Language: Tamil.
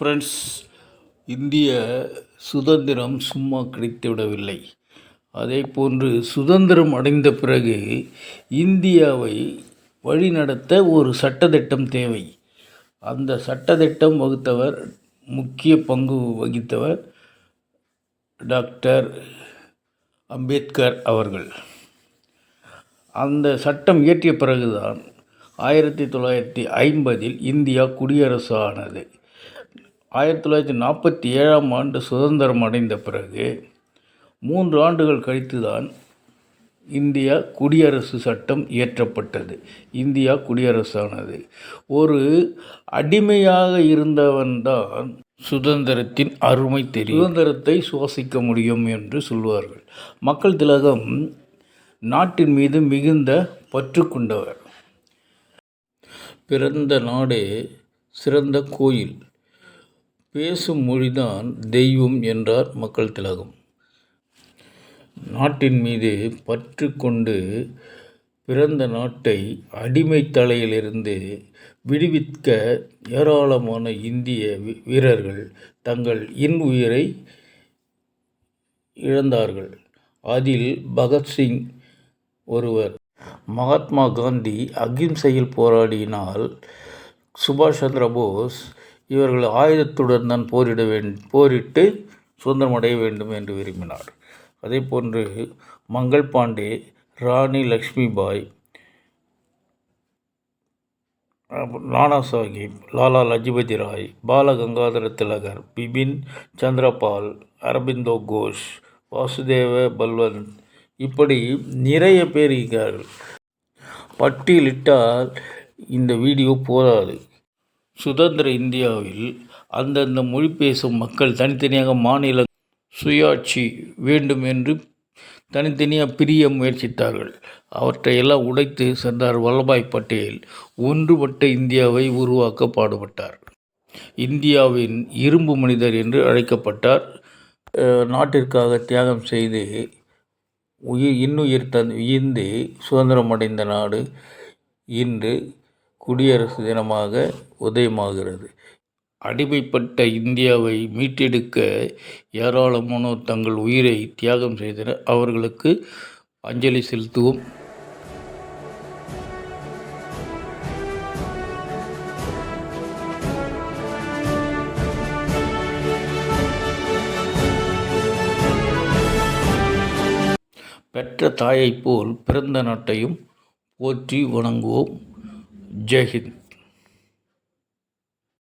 ஃப்ரெண்ட்ஸ் இந்திய சுதந்திரம் சும்மா கிடைத்துவிடவில்லை. அதே போன்று சுதந்திரம் அடைந்த பிறகு இந்தியாவை வழிநடத்த ஒரு சட்டத்திட்டம் தேவை. அந்த சட்டத்திட்டம் வகுத்தவர் முக்கிய பங்கு வகித்தவர் டாக்டர் அம்பேத்கர் அவர்கள். அந்த சட்டம் இயற்றிய பிறகுதான் ஆயிரத்தி தொள்ளாயிரத்தி ஐம்பதில் இந்தியா குடியரசு ஆனது ஆயிரத்தி தொள்ளாயிரத்தி நாற்பத்தி ஏழாம் ஆண்டு சுதந்திரம் அடைந்த பிறகு மூன்று ஆண்டுகள் கழித்து தான் இந்தியா குடியரசு சட்டம் இயற்றப்பட்டது. இந்தியா குடியரசானது. ஒரு அடிமையாக இருந்தவன்தான் சுதந்திரத்தின் அருமை தெரியும். சுதந்திரத்தை சுவாசிக்க முடியும் என்று சொல்வார்கள். மக்கள் திலகம் நாட்டின் மீது மிகுந்த பற்று கொண்டவர். பிறந்த நாடே சிறந்த கோயில். பேசும் மொழிதான் தெய்வம் என்றார் மக்கள் திலகம். நாட்டின் மீது பற்று கொண்டு பிறந்த நாட்டை அடிமை தலையிலிருந்து விடுவிக்க ஏராளமான இந்திய வீரர்கள் தங்கள் இன் உயிரை இழந்தார்கள். அதில் பகத்சிங் ஒருவர். மகாத்மா காந்தி அகிம்சையில் போராடினால் சுபாஷ் சந்திர போஸ் இவர்கள் ஆயுதத்துடன் தான் போரிட வேண்டும் போரிட்டு சுதந்திரம் அடைய வேண்டும் என்று விரும்பினார். அதே போன்று மங்கள் பாண்டே ராணி லக்ஷ்மி பாய் நானா சாஹிப் லாலா லஜபதி ராய் பால கங்காதர திலகர் பிபின் சந்திரபால் அரபிந்தோ கோஷ் வாசுதேவ பல்வந்த் இப்படி நிறைய பேர் இருக்கிறார்கள் பட்டியலிட்டால் இந்த வீடியோ போதாது. சுதந்திர இந்தியாவில் அந்தந்த மொழி பேசும் மக்கள் தனித்தனியாக மாநில சுயாட்சி வேண்டும் என்று தனித்தனியாக பிரிய முயற்சித்தார்கள். அவற்றையெல்லாம் உடைத்து சர்தார் வல்லபாய் பட்டேல் ஒன்றுபட்ட இந்தியாவை உருவாக்க பாடுபட்டார். இந்தியாவின் இரும்பு மனிதர் என்று அழைக்கப்பட்டார். நாட்டிற்காக தியாகம் செய்து உயிர் இன்னுயிர் தன் இந்து சுதந்திரம் அடைந்த நாடு இன்று குடியரசு தினமாக உதயமாகிறது. அடிமைப்பட்ட இந்தியாவை மீட்டெடுக்க ஏராளமானோர் தங்கள் உயிரை தியாகம் செய்தனர். அவர்களுக்கு அஞ்சலி செலுத்துவோம். பெற்ற தாயைப் போல் பிறந்த நாட்டையும் போற்றி வணங்குவோம். ಜೈ ಹಿಂದ್